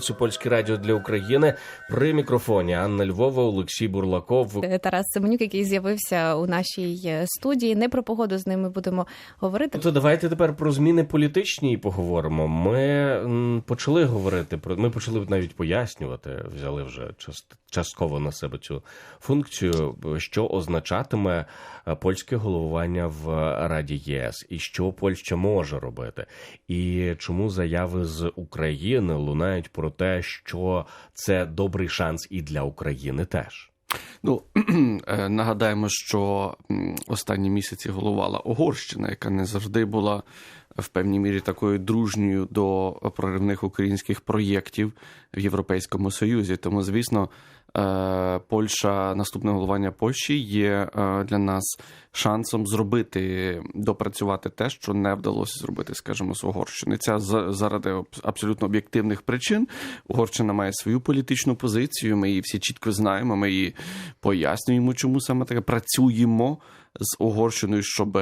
Польське радіо для України при мікрофоні Анна Львова, Олексій Бурлаков. Тарас Семенюк, який з'явився у нашій е, студії. Не про погоду з ними будемо говорити. То давайте тепер про зміни політичні поговоримо. Ми почали говорити про ми почали навіть пояснювати, взяли вже частково на себе цю функцію, що означатиме е, польське головування в Раді ЄС, і що Польща може робити, і чому заяви з України лунають про те, що це добрий шанс і для України теж. Ну е, нагадаємо, що останні місяці головала Угорщина, яка не завжди була в певній мірі такою дружньою до проривних українських проєктів в Європейському Союзі. Тому, звісно, е, Польща, наступне головування Польщі є е, для нас шансом зробити допрацювати те, що не вдалося зробити, скажімо, з Угорщини. Це за- заради абсолютно об'єктивних причин. Угорщина має свою політичну позицію. Ми її всі чітко знаємо. Ми її пояснюємо, чому саме таке працюємо з Угорщиною, щоб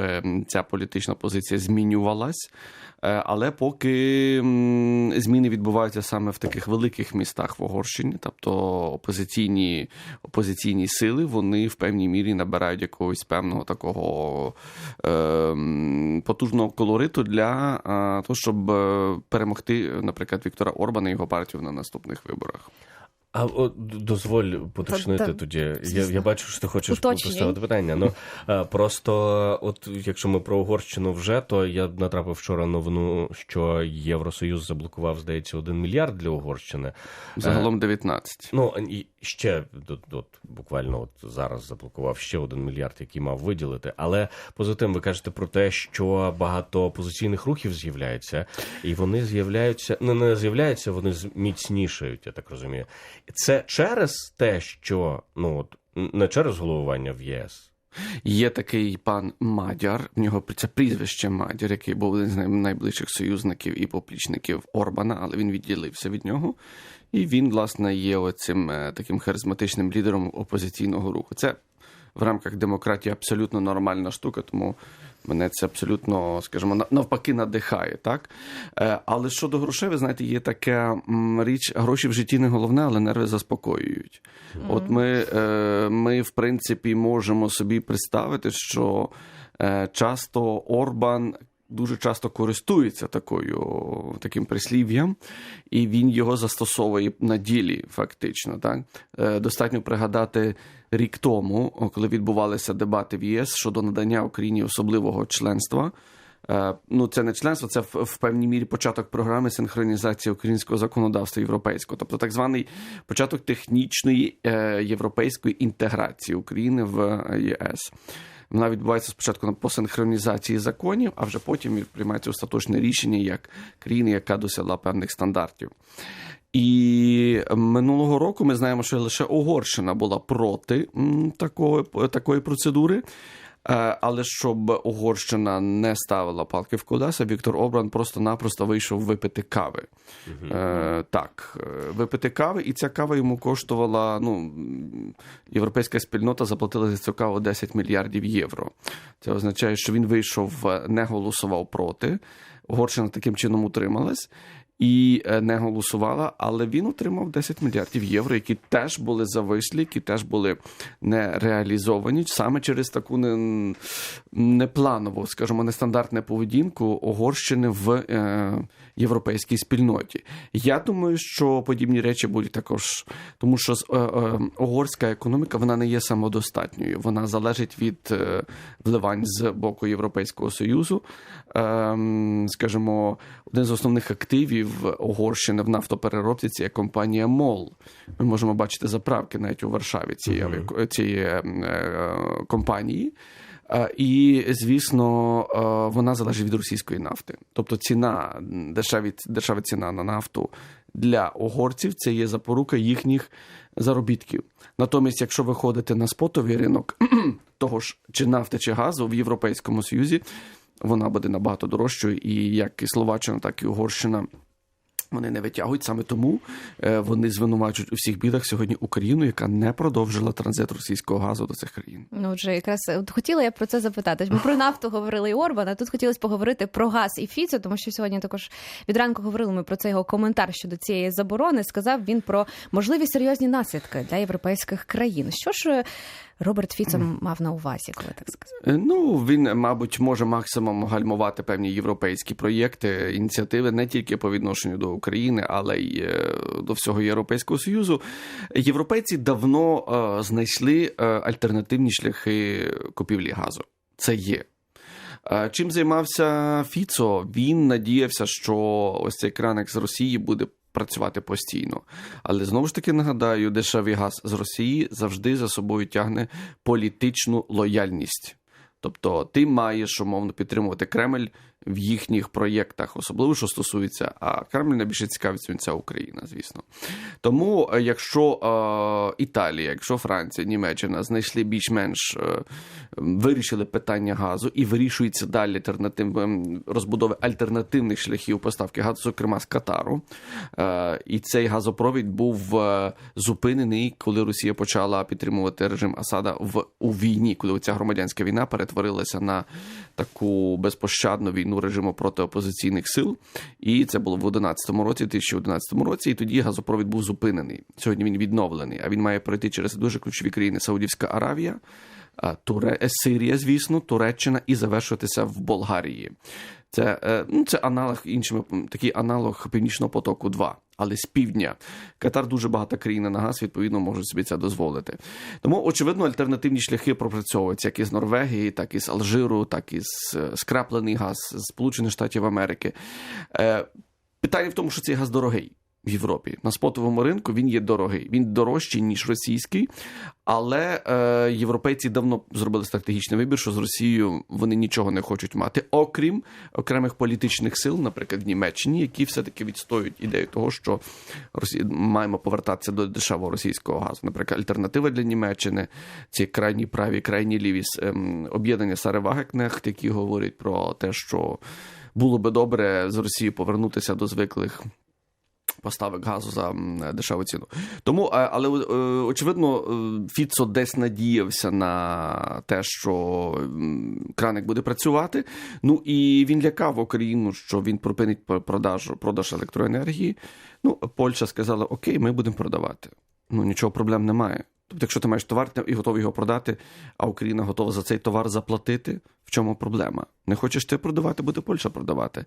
ця політична позиція змінювалась. Е, Але поки зміни відбуваються саме в таких великих містах в Угорщині, тобто опозиційні, опозиційні сили, вони в певній мірі набирають якогось певного такого е, потужного колориту для е, того, щоб е, перемогти, наприклад, Віктора Орбана і його партію на наступних виборах. А от дозволь поточнити Та- тоді. Я, я бачу, що ти хочеш Уточнюй. поставити питання. Ну е, просто, от якщо ми про Угорщину вже, то я натрапив вчора новину, що Євросоюз заблокував, здається, один мільярд для Угорщини. Загалом 19. Ну і ще от, от, буквально от зараз заблокував ще один мільярд, який мав виділити. Але поза тим, ви кажете про те, що багато опозиційних рухів з'являється, і вони з'являються не, не з'являються, вони зміцнішають, я так розумію. Це через те, що ну от не через головування в ЄС. Є такий пан Мадяр, в нього це прізвище Мадяр, який був один з найближчих союзників і поплічників Орбана, але він відділився від нього. І він, власне, є оцим е, таким харизматичним лідером опозиційного руху. Це в рамках демократії абсолютно нормальна штука, тому мене це абсолютно, скажімо, навпаки надихає. Так? Е, Але щодо грошей, ви знаєте, є така річ: гроші в житті не головне, але нерви заспокоюють. От ми, е, ми, в принципі, можемо собі представити, що е, часто Орбан. Дуже часто користується такою таким прислів'ям, і він його застосовує на ділі, фактично. Так Е, достатньо пригадати рік тому, коли відбувалися дебати в ЄС щодо надання Україні особливого членства. Е, Ну, це не членство, це в, в певній мірі початок програми синхронізації українського законодавства європейського, тобто так званий початок технічної е, європейської інтеграції України в ЄС. Вона відбувається спочатку по синхронізації законів, а вже потім приймається остаточне рішення як країни, яка досягла певних стандартів. І минулого року ми знаємо, що лише Угорщина була проти такої, такої процедури. Е, Але щоб Угорщина не ставила палки в колеса, Віктор Обран просто-напросто вийшов випити кави. Е, так, е, випити кави, і ця кава йому коштувала. Ну, європейська спільнота заплатила за цю каву 10 мільярдів євро. Це означає, що він вийшов, не голосував проти. Угорщина таким чином утрималась. І е, не голосувала, але він отримав 10 мільярдів євро, які теж були завислі, які теж були не реалізовані саме через таку не, непланову, скажімо, нестандартну поведінку Угорщини в е, європейській спільноті. Я думаю, що подібні речі будуть також, тому що е, е, угорська економіка вона не є самодостатньою, вона залежить від е, вливань з боку Європейського союзу. Е, скажімо, один з основних активів Угорщини в нафтопереробці це є компанія МОЛ. Ми можемо бачити заправки навіть у Варшаві цієї, цієї е, компанії. Е, І, звісно, е, вона залежить від російської нафти. Тобто ціна, дешеві, дешева ціна на нафту для угорців це є запорука їхніх заробітків. Натомість, якщо ви ходите на спотовий ринок того ж чи нафти, чи газу в Європейському Союзі, вона буде набагато дорожчою, і як і Словаччина, так і Угорщина Вони не витягують саме тому е, вони звинувачують у всіх бідах сьогодні Україну, яка не продовжила транзит російського газу до цих країн. Ну, отже, якраз от хотіла я про це запитати. Ми про нафту говорили і Орбана. Тут хотілося поговорити про газ і Фіцо, тому що сьогодні також від ранку говорили ми про цей його коментар щодо цієї заборони. Сказав він про можливі серйозні наслідки для європейських країн. Що ж е, Роберт Фіцо мав на увазі, коли так сказав? Е, Ну, він, мабуть, може максимум гальмувати певні європейські проєкти, ініціативи не тільки по відношенню до України, але й е, до всього Європейського Союзу. Європейці давно е, знайшли альтернативні шляхи купівлі газу. Це є. Чим займався Фіцо? Він надіявся, що ось цей краник з Росії буде працювати постійно. Але знову ж таки нагадаю, дешевий газ з Росії завжди за собою тягне політичну лояльність. Тобто ти маєш умовно підтримувати Кремль в їхніх проєктах, особливо що стосується, а Кремль найбільше цікавиться ця Україна, звісно. Тому, е, якщо е, Італія, якщо Франція, Німеччина знайшли більш-менш е, вирішили питання газу і вирішується далі альтернатив ем, розбудови альтернативних шляхів поставки газу, зокрема з Катару. Е, і цей газопровід був е, зупинений, коли Росія почала підтримувати режим Асада в у війні, коли ця громадянська війна перетворилася на таку безпощадну війну режиму проти опозиційних сил. І це було в 11 році, 2011 році. І тоді газопровід був зупинений. Сьогодні він відновлений. А він має пройти через дуже ключові країни Саудівська Аравія. Туре... е, Сирія, звісно, Туреччина і завершуватися в Болгарії. Це, е, ну, це аналог іншими такий аналог Північного потоку 2 але з півдня. Катар дуже багата країна на газ, відповідно, можуть собі це дозволити. Тому, очевидно, альтернативні шляхи пропрацьовуються як із Норвегії, так і з Алжиру, так і з е, скраплений газ з Сполучених Штатів Америки. Питання в тому, що цей газ дорогий. В Європі на спотовому ринку він є дорогий. Він дорожчий ніж російський, але е, європейці давно зробили стратегічний вибір, що з Росією вони нічого не хочуть мати, окрім окремих політичних сил, наприклад, в Німеччині, які все-таки відстоюють ідею того, що Росія маємо повертатися до дешевого російського газу. Наприклад, альтернатива для Німеччини ці крайні праві, крайні ліві ем, об'єднання Сари Вагекнехт, які говорять про те, що було би добре з Росії повернутися до звиклих поставок газу за дешеву ціну. Тому, е, але е, очевидно, е, Фіцо десь надіявся на те, що краник буде працювати. Ну і він лякав Україну, що він припинить продаж, продаж електроенергії. Ну, Польща сказала: Окей, ми будемо продавати. Ну нічого проблем немає. Тобто, якщо ти маєш товар і готовий його продати, а Україна готова за цей товар заплатити, в чому проблема? Не хочеш ти продавати, буде Польща продавати.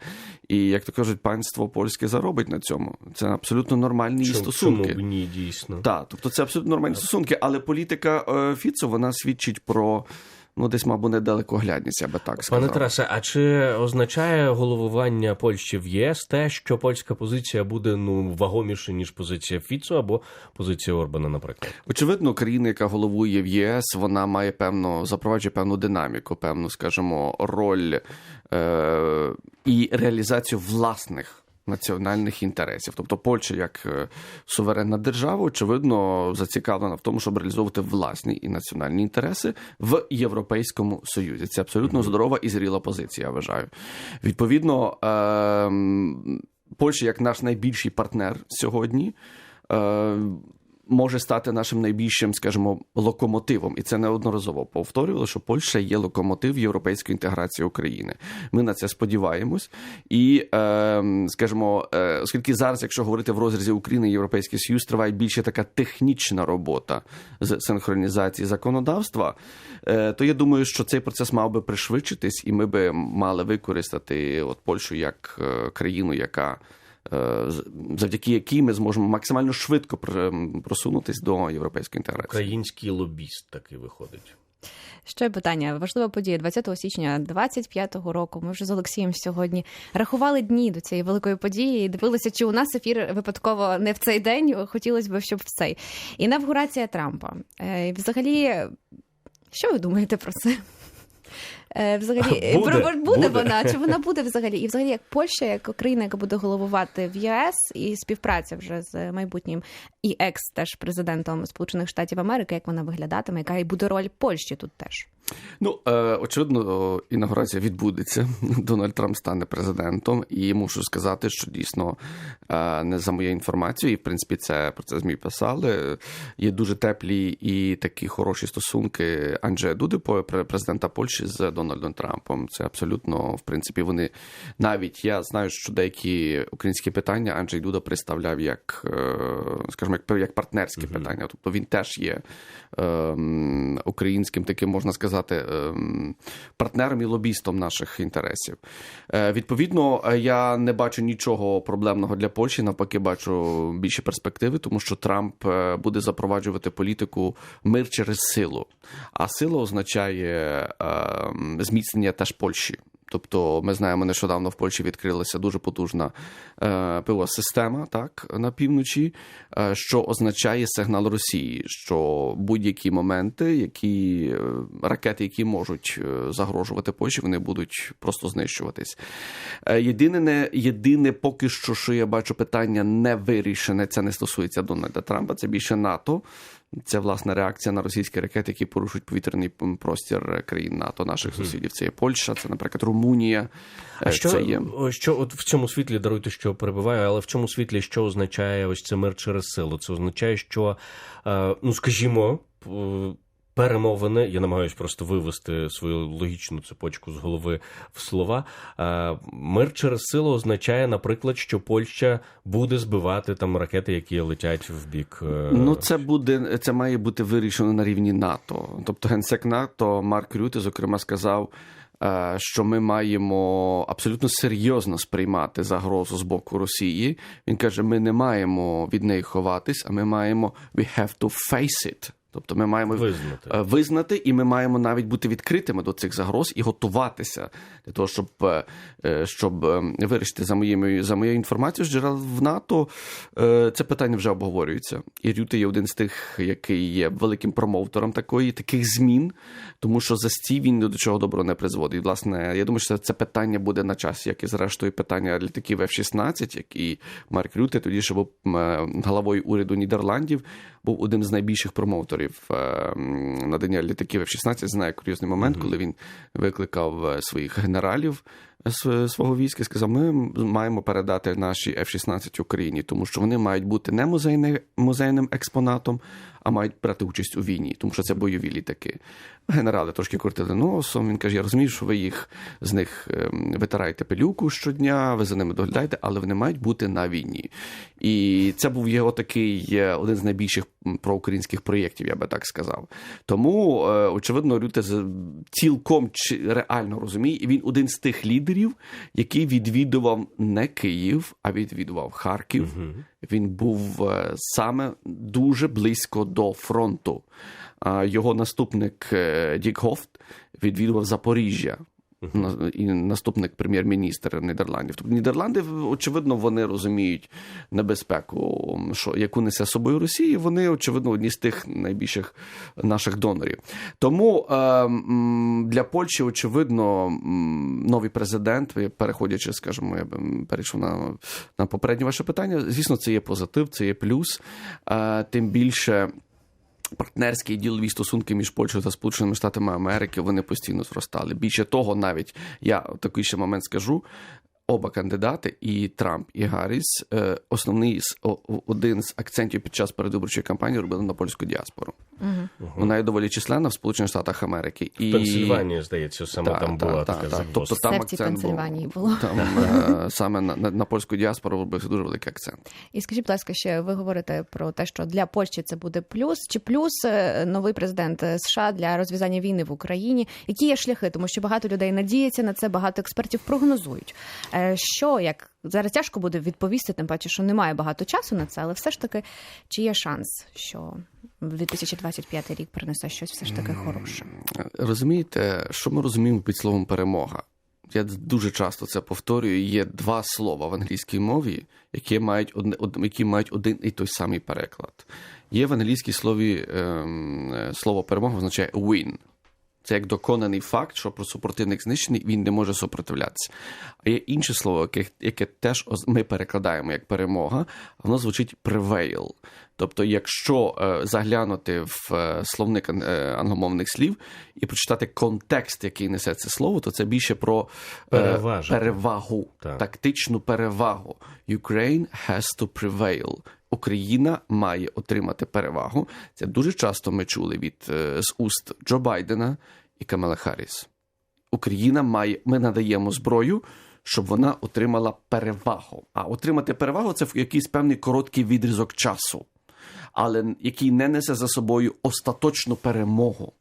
І як то кажуть, панство польське заробить на цьому. Це абсолютно нормальні Чому, стосунки. чому б ні, дійсно. Так, тобто це абсолютно нормальні стосунки, але політика е, Фіцо вона свідчить про ну десь, мабуть, недалекоглядність, я би так сказав. Пане Тарасе, а чи означає головування Польщі в ЄС те, що польська позиція буде ну вагоміше ніж позиція Фіцо або позиція Орбана, наприклад? Очевидно, країна, яка головує в ЄС, вона має певно запроваджує певну динаміку, певну, скажімо, роль е- і реалізацію власних. Національних інтересів, тобто Польща, як е, суверенна держава, очевидно, зацікавлена в тому, щоб реалізовувати власні і національні інтереси в Європейському Союзі. Це абсолютно здорова і зріла позиція. Я вважаю. Відповідно, е- Польща як наш найбільший партнер сьогодні. Може стати нашим найбільшим, скажімо, локомотивом, і це неодноразово повторювали, що Польща є локомотив європейської інтеграції України. Ми на це сподіваємось. І, е, скажімо, е, оскільки зараз, якщо говорити в розрізі України, Європейський Союз триває більше така технічна робота з синхронізації законодавства, е, то я думаю, що цей процес мав би пришвидшитись, і ми би мали використати от Польщу як е, країну, яка завдяки якій ми зможемо максимально швидко пр- просунутись до європейської інтеграції. Український лобіст такий виходить. Ще питання. Важлива подія 20 січня 25-го року. Ми вже з Олексієм сьогодні рахували дні до цієї великої події і дивилися, чи у нас ефір випадково не в цей день. Хотілося б, щоб в цей. Інавгурація Трампа. Е, і Взагалі, що ви думаєте про це? Е, Взагалі, Буде, про- буде буде. вона? Чи вона буде взагалі? І взагалі, як Польща, як країна, яка буде головувати в ЄС, і співпраця вже з майбутнім і екс теж президентом Сполучених Штатів Америки, як вона виглядатиме, яка і буде роль Польщі тут теж? Ну, е, очевидно, інаугурація відбудеться. Дональд Трамп стане президентом, і мушу сказати, що дійсно е, не за моєю інформацією, і в принципі це про це змі писали. Є дуже теплі і такі хороші стосунки Анджея Дуди, президента Польщі з Дональдом Трампом. Це абсолютно, в принципі, вони навіть я знаю, що деякі українські питання Анджей Дуда представляв як, е, скажімо, як, як партнерські питання. Тобто він теж є ем, українським таким, можна сказати, ем, партнером і лобістом наших інтересів. Е, Відповідно, я не бачу нічого проблемного для Польщі. Навпаки, бачу більші перспективи, тому що Трамп е, буде запроваджувати політику мир через силу. А сила означає ем, зміцнення теж Польщі. Тобто, ми знаємо, нещодавно в Польщі відкрилася дуже потужна е, пива система так на півночі, е, що означає сигнал Росії, що будь-які моменти, які е, ракети, які можуть загрожувати Польщі, вони будуть просто знищуватись. Єдине, не єдине, поки що, що я бачу питання не вирішене. Це не стосується Дональда Трампа. Це більше НАТО. Це власне реакція на російські ракети, які порушують повітряний простір країн НАТО, наших сусідів. Це є Польща, це, наприклад, Румунія. А Е, що, це є. що от в цьому світлі даруйте, що перебуваю, але в цьому світлі що означає ось це мир через силу? Це означає, що е, ну скажімо. Перемовини, я намагаюся просто вивести свою логічну цепочку з голови в слова. Е, Мир через силу означає, наприклад, що Польща буде збивати там ракети, які летять в бік. е, Ну, це буде це має бути вирішено на рівні НАТО. Тобто, генсек НАТО Марк Рюте, зокрема, сказав, е, що ми маємо абсолютно серйозно сприймати загрозу з боку Росії. Він каже: ми не маємо від неї ховатись, а ми маємо we have to face it. Тобто, ми маємо Визнати. е, визнати, і ми маємо навіть бути відкритими до цих загроз і готуватися для того, щоб, е, е, щоб вирішити за моєю за моєю інформацією з джерел в НАТО. Це питання вже обговорюється. І Рюте є один з тих, який є великим промоутером такої таких змін, тому що за стій він до чого доброго не призводить. І, власне, я думаю, що це питання буде на часі, як і зрештою питання літаків F-16, як і Марк Рюте, тоді ще був головою уряду Нідерландів, був одним з найбільших промоутерів е, надання літаків F-16. Знаю курйозний момент, коли він викликав е, своїх генералів свого війська сказав: ми маємо передати наші F-16 Україні, тому що вони мають бути не музейне- музейним експонатом, а мають брати участь у війні, тому що це бойові літаки. Генерали трошки крутили носом. Він каже: я розумію, що ви їх з них ем, витираєте пилюку щодня, ви за ними доглядаєте, але вони мають бути на війні. І це був його такий е, один з найбільших проукраїнських проєктів, я би так сказав. Тому, е, очевидно, Рюте цілком реально розуміє, і він один з тих лідерів, який відвідував не Київ, а відвідував Харків. Він був е, саме дуже близько до фронту. Його наступник е, Дік Гофт відвідував Запоріжжя. І наступник прем'єр-міністра Нідерландів. Тобто Нідерланди, очевидно, вони розуміють небезпеку, що яку несе з собою Росія. Вони, очевидно, одні з тих найбільших наших донорів. Тому е, для Польщі, очевидно, новий президент, переходячи, скажімо, я перейшов на, на попереднє ваше питання. Звісно, це є позитив, це є плюс. Е, Тим більше. Партнерські ділові стосунки між Польщею та Сполученими Штатами Америки вони постійно зростали. Більше того, навіть я такий ще момент скажу. Оба кандидати, і Трамп, і Гарріс, е, основний один з акцентів під час передвиборчої кампанії робили на польську діаспору. Вона є доволі численна в Сполучених Штатах Америки. І... В Пенсильванії, здається, саме Та, там та, була та, така та. Тобто там акцент був. Було. Там е, саме на, на, на польську діаспору робився дуже великий акцент. І скажіть, будь ласка, ще ви говорите про те, що для Польщі це буде плюс, чи плюс е, новий президент США для розв'язання війни в Україні? Які є шляхи? Тому що багато людей надіється на це, багато експертів прогнозують. Е, Що як зараз тяжко буде відповісти, тим паче, що немає багато часу на це, але все ж таки, чи є шанс, що 2025 рік принесе щось все ж таки хороше? Розумієте, що ми розуміємо під словом перемога? Я дуже часто це повторюю. Є два слова в англійській мові, які мають одне, од- які мають один і той самий переклад. Є в англійській слові ем, е, слово перемога означає win. Це як доконаний факт, що про супротивник знищений, він не може супротивлятися. А є інше слово, яке, яке теж ми перекладаємо як перемога, воно звучить prevail. Тобто, якщо е, заглянути в е, словник е, англомовних слів і прочитати контекст, який несе це слово, то це більше про е, Переважити. перевагу, Так. тактичну перевагу. Ukraine has to prevail. Україна має отримати перевагу. Це дуже часто ми чули від е, з уст Джо Байдена і Камела Харріс. Україна має, ми надаємо зброю, щоб вона отримала перевагу. А отримати перевагу це в якийсь певний короткий відрізок часу, але який не несе за собою остаточну перемогу,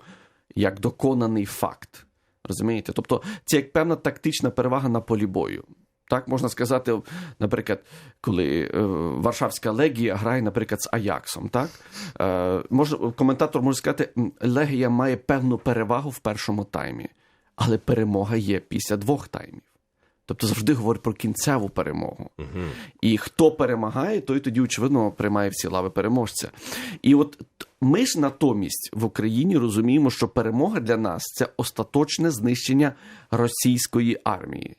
як доконаний факт. Розумієте? Тобто це як певна тактична перевага на полі бою. Так можна сказати, наприклад, коли е, Варшавська легія грає, наприклад, з Аяксом. Так е, може, коментатор може сказати, «М, легія має певну перевагу в першому таймі, але перемога є після двох таймів. Тобто завжди говорить про кінцеву перемогу. І хто перемагає, той тоді, очевидно, приймає всі лави переможця. І от ми ж натомість в Україні розуміємо, що перемога для нас це остаточне знищення російської армії.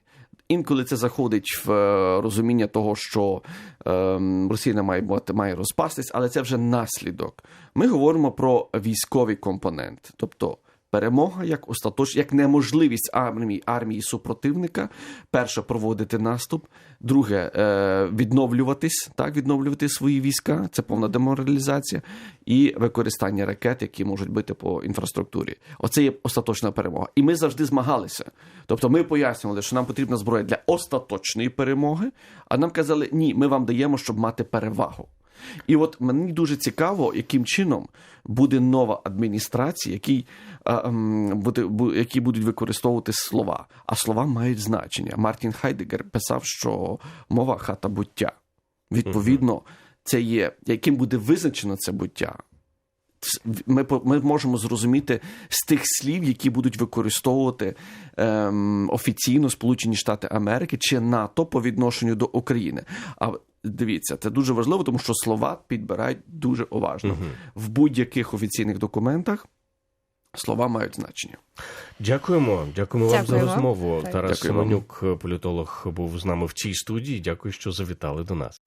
Інколи це заходить в е, розуміння того, що ем, Росія не має бути, має розпастись, але це вже наслідок. Ми говоримо про військовий компонент, тобто перемога як остаточ, як неможливість армії армії супротивника. Перше проводити наступ, друге е, відновлюватись, так відновлювати свої війська. Це повна деморалізація, і використання ракет, які можуть бити по інфраструктурі. Оце є остаточна перемога. І ми завжди змагалися. Тобто, ми пояснювали, що нам потрібна зброя для остаточної перемоги, а нам казали, ні, ми вам даємо, щоб мати перевагу. І от мені дуже цікаво, яким чином буде нова адміністрація, які, е, ем, буде, бу- які будуть використовувати слова. А слова мають значення. Мартін Хайдегер писав, що мова хата буття. Відповідно, це є, яким буде визначено це буття. Ми, ми можемо зрозуміти з тих слів, які будуть використовувати ем, офіційно Сполучені Штати Америки чи НАТО по відношенню до України. А дивіться, це дуже важливо, тому що слова підбирають дуже уважно. В будь-яких офіційних документах слова мають значення. Дякуємо. Дякуємо вам за розмову. Так. Тарас Дякую. Семенюк, політолог, був з нами в цій студії. Дякую, що завітали до нас.